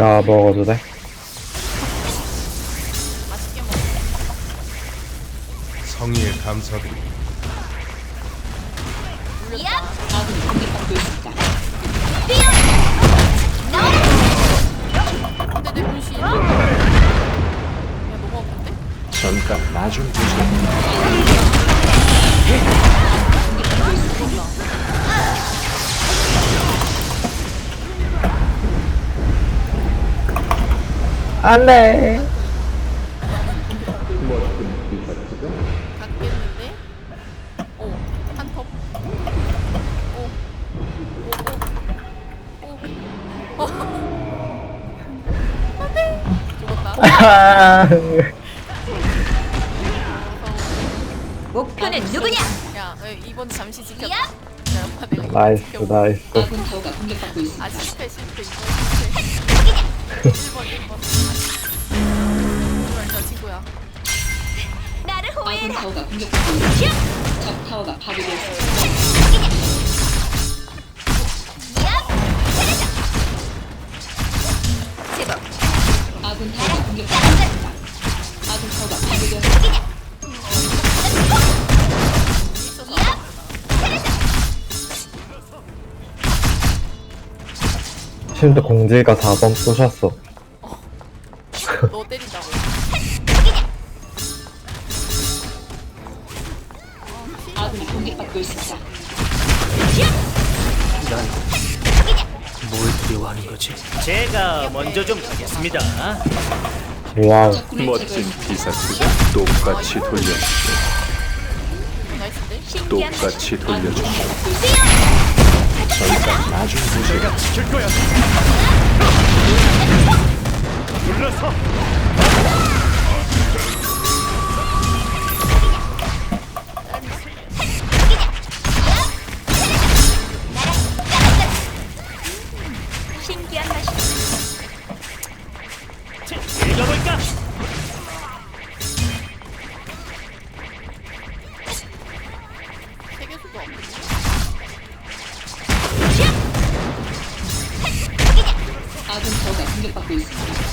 야 먹어도 돼? 성의에 감사드립니다. 잠깐 나좀 보세 안돼 닿겠는데? 오, 한 톱. 오, 오, 오, 오. 어. 안 돼. 죽었다. 목표는 누구냐? 야, 어, 이번 잠시 지켰다. 야, 오빠 내가 이거 나이스. 나이스. 아 실패 실패 1번 1번 아군. 타워가 공격받고 있습니다. 적 타워가 파괴되었습니다. 아군 타워가 공격받고 있습니다. 아군 타워가 파괴되었습니다. 실드 공지가 4번 쏘셨어 좀 가겠습니다. 와우 멋진. 피사체가 똑같이? 신기한 똑같이. 잠깐 나좀 보세요. 지킬 거야. 불러서 아군 타워가 공격받고 있습니다.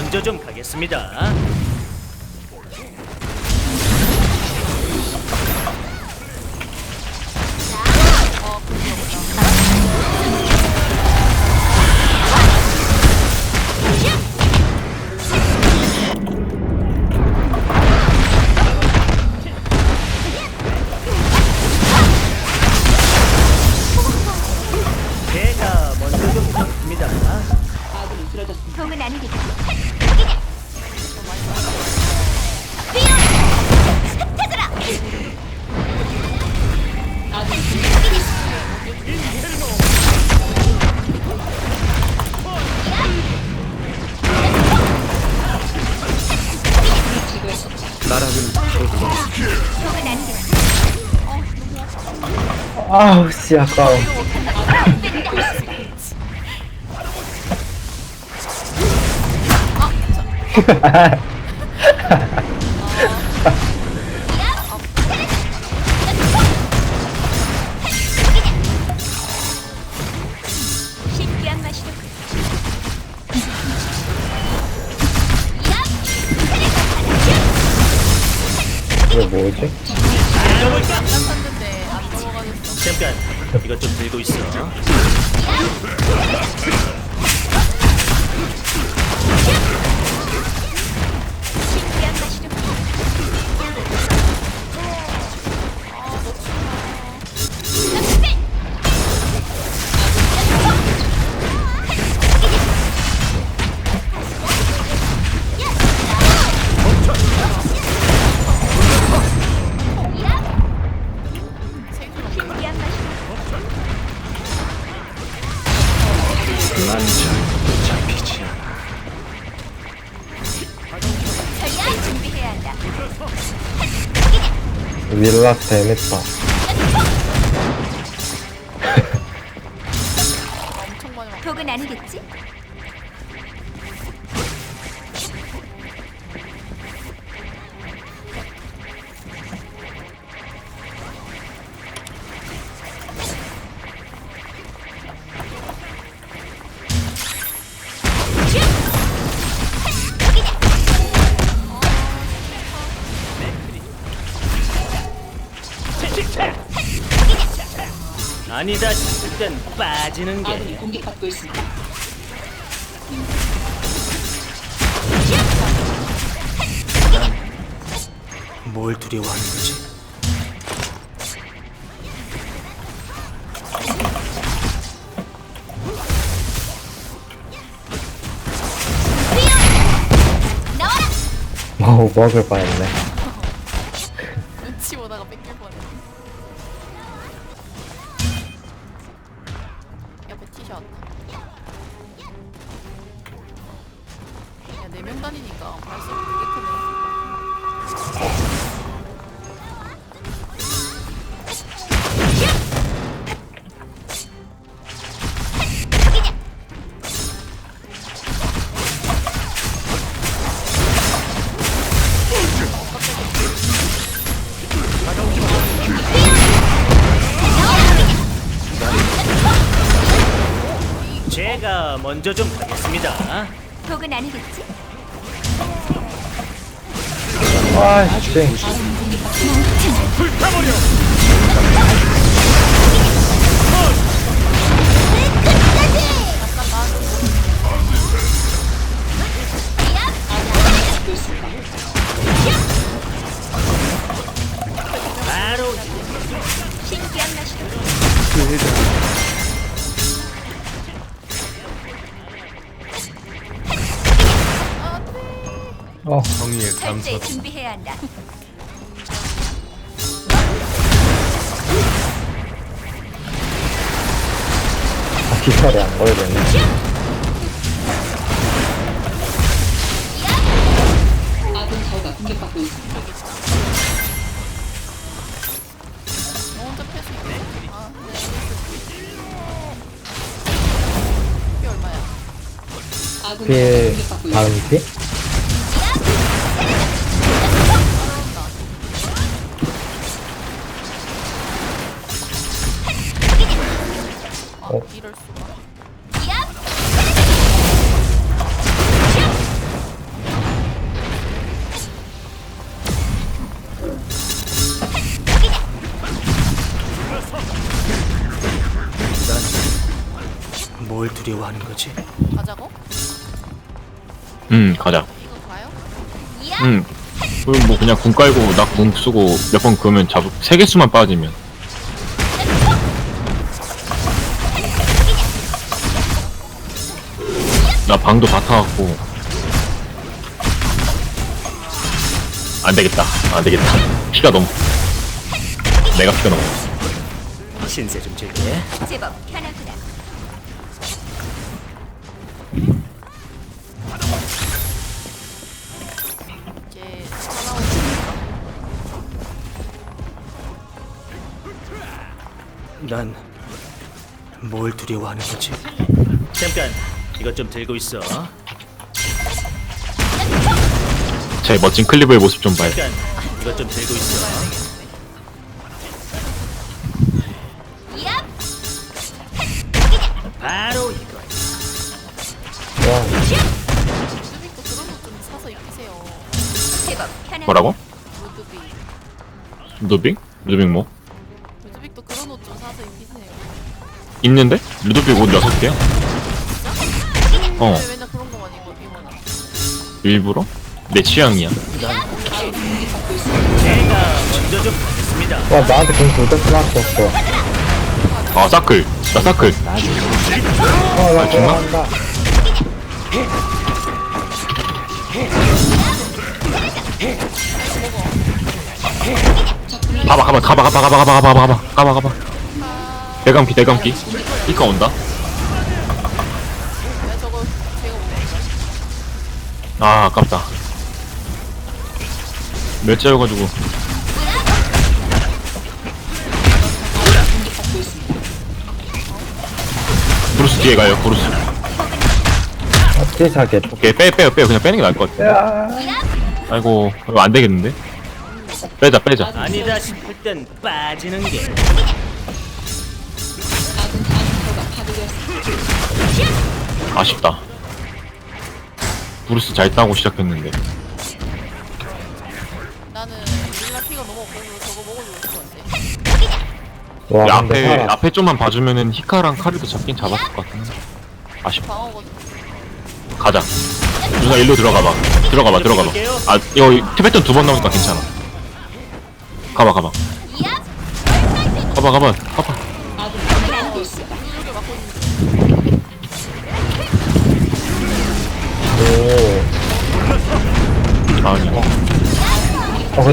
먼저 좀 가겠습니다. 아우 씨 아까워 신기한 맛이로 이거 뭐지? 잠깐 이것 좀 들고 있어. 윌라 재밌다. 엄청 많이 왔 독은 아니겠지? 아니다 싶을 땐 빠지는 아군이 게 공격받고 있습니다. 뭘 두려워하는 거지? 어우, 먹을 뻔했네. 제가 먼저 좀 가겠습니다. 독은 아니겠지? 아이씨. 공격받고 철저히. 준비해야 한다. 아, 기살이 안 걸리네. 아군 타워가 공격받고 있습니다. 너 혼자 패스 있네? 아 네. 이게 얼마야? 아군 피, 공격받고 있습니다. 다음 피? 어? 이럴 수가 뭘 두려워하는 거지? 가자고? 응 가자 이거 가요? 응 그럼 뭐 그냥 궁 깔고 나궁 쓰고 몇 번 그으면 잡 세 개수만 빠지면 나 방도 다 타갖고 안 되겠다 안 되겠다 피가 너무 내가 피가 너무 신세 좀 질게. 제법 편하구나. 이제 살아오고 난뭘 두려워하는 거지? 잠깐 이것 좀 들고 있어. 제 멋진 클리브의 모습 좀 봐요 잠깐 이것 좀 들고 있어. 야! 바로 이거. 와, 루드빅도 그런 거 좀 사서 입히세요 제법 편하구나. 뭐라고? 루드빅 루드빅? 루드빅 뭐? 루드빅도 그런 옷 좀 사서 입히세요 있는데? 루드빅 옷 6개야 어 왜 맨날 그런 거만 입어 입어놔 일부러? 내 취향이야. 와, 나한테 공 두대 쏘았었어. 아 사클 나 사클 어, 나 정말? 들어간다. 가봐 가봐 가봐 가봐 가봐 가봐 가봐 가봐 가봐 가봐 대감기 대감기 이까 온다 아 아깝다. 몇 자여가지고. 공격받고 있습니다. 브루스 뒤에 가요 브루스. 어떻게 사겠 오케이 빼 빼요 빼요. 그냥 빼는 게 나을 것 같아. 아이고 이거 안 되겠는데? 빼자 빼자. 아니다 싶을 땐 빠지는 게. 아쉽다 브루스 잘 따고 시작했는데. 나는 릴라 피가 너무 없어서 저거 먹어주고 싶었는데. 와이 근데 앞에 살아 앞에 좀만 봐주면은 히카랑 카르도 잡긴 잡았을 것 같은데. 아쉽다. 방어거든. 가자. 누나 일로 들어가봐. 들어가봐 들어가봐. 아 이거 티베턴 두 번 나오니까 괜찮아. 가봐 가봐. 가봐 가봐 가봐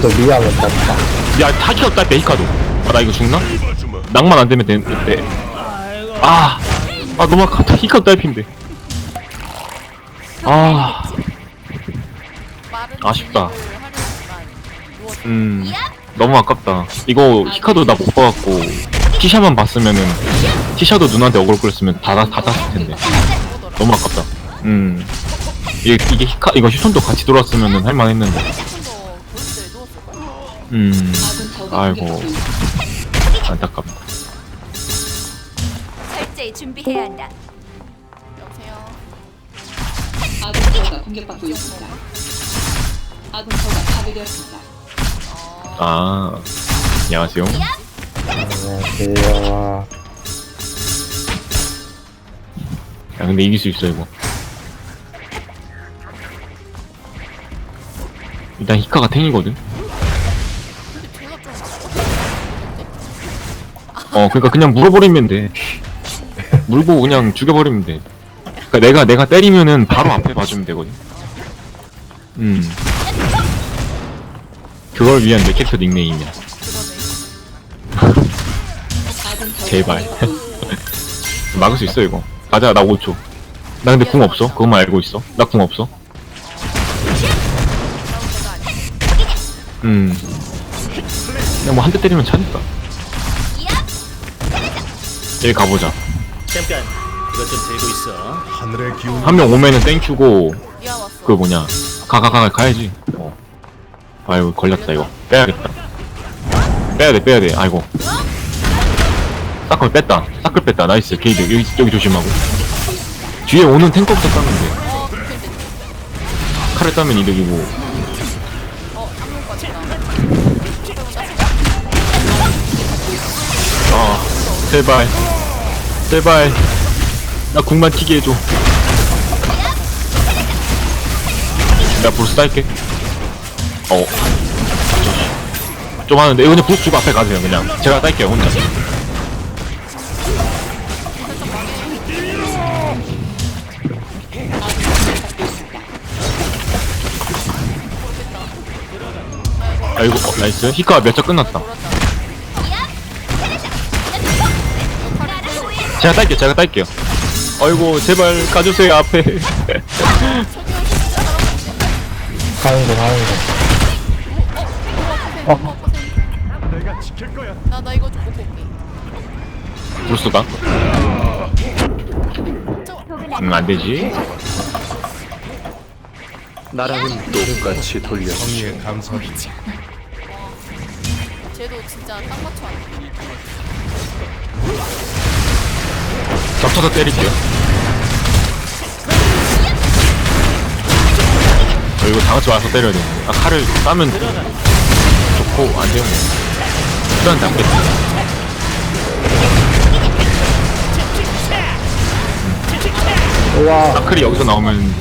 그래도 땄다. 야 타키가 딸 히카도. 아 나 이거 죽나? 낭만 안 되면 되는데. 아, 아 너무 아깝다. 히카도 딸핀데. 아. 아쉽다. 음 너무 아깝다. 이거 히카도 나 못 봐갖고 티샤만 봤으면은 티샤도 누나한테 억울 끌었으면 다, 다 땄을 텐데. 너무 아깝다. 음. 이게, 이게 히카 이거 휴톤도 같이 돌았으면은 할만했는데 음 아이고. 안타깝다 철저히 준비해야 한다. 여보세요. 아군 타워가 공격받고 있습니다. 아군 타워가 파괴되었습니다. 아 안녕하세요 안녕하세요 야 근데 이길 수 있어 이거 일단 히카가 탱이거든 어 그러니까 그냥 물어버리면 돼. 물고 그냥 죽여버리면 돼. 그러니까 내가 내가 때리면은 바로 앞에 봐주면 되거든. 음. 그걸 위한 내 캐릭터 닉네임이야. 제발. 막을 수 있어 이거. 가자 나 5초. 나 근데 궁 없어? 그것만 알고 있어? 나 궁 없어. 음. 그냥 뭐 한 대 때리면 차니까 여기 가보자. 챔피언 이것 좀 들고 있어. 하늘의 기운 한 명 오면은 땡큐고 왔어. 그 뭐냐 가가 가 가 야지. 어. 아이고 걸렸다 이거. 빼야겠다. 빼야돼 빼야돼. 아이고. 사클 뺐다. 사클 뺐다. 나이스. 게이드. 여기, 여기 조심하고. 뒤에 오는 탱커부터 따면 돼. 어. 칼을 따면 이득이고. 어. 아 제발 제발. 나 궁만 튀게 해줘. 나 브루스 딸게. 어. 좀 하는데. 이거 그냥 브루스 주고 앞에 가세요 그냥. 제가 딸게요 혼자. 아이고 어, 나이스. 히카 몇차 끝났다 제가 딸게요 제가 딸게요 아이고 제발 가주세요 앞에 하는 거 하는 거 내가 지킬 거야. 나, 나 이거 좀 먹고 올게. 브루스가 음 안 되지 나랑은 똑같이 돌려. 감사합니다. 쟤도 진짜 딱 맞춰 안 돼. 겹쳐서 때릴게요. 어, 이거 다 같이 와서 때려야 되는데. 아 칼을 따면 좋고 안 되면 일단 잡겠다 우와. 아클이 여기서 나오면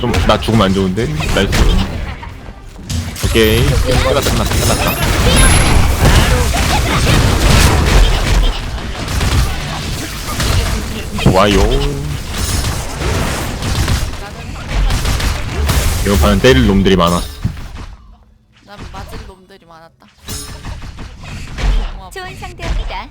좀 나 죽으면 안 좋은데? 나이스. 오케이. 끝났다 끝났다 끝났다 좋아요 이거 반은 때릴 놈들이 많았어 난 맞을 놈들이 많았다. 고마워. 좋은 상대입니다.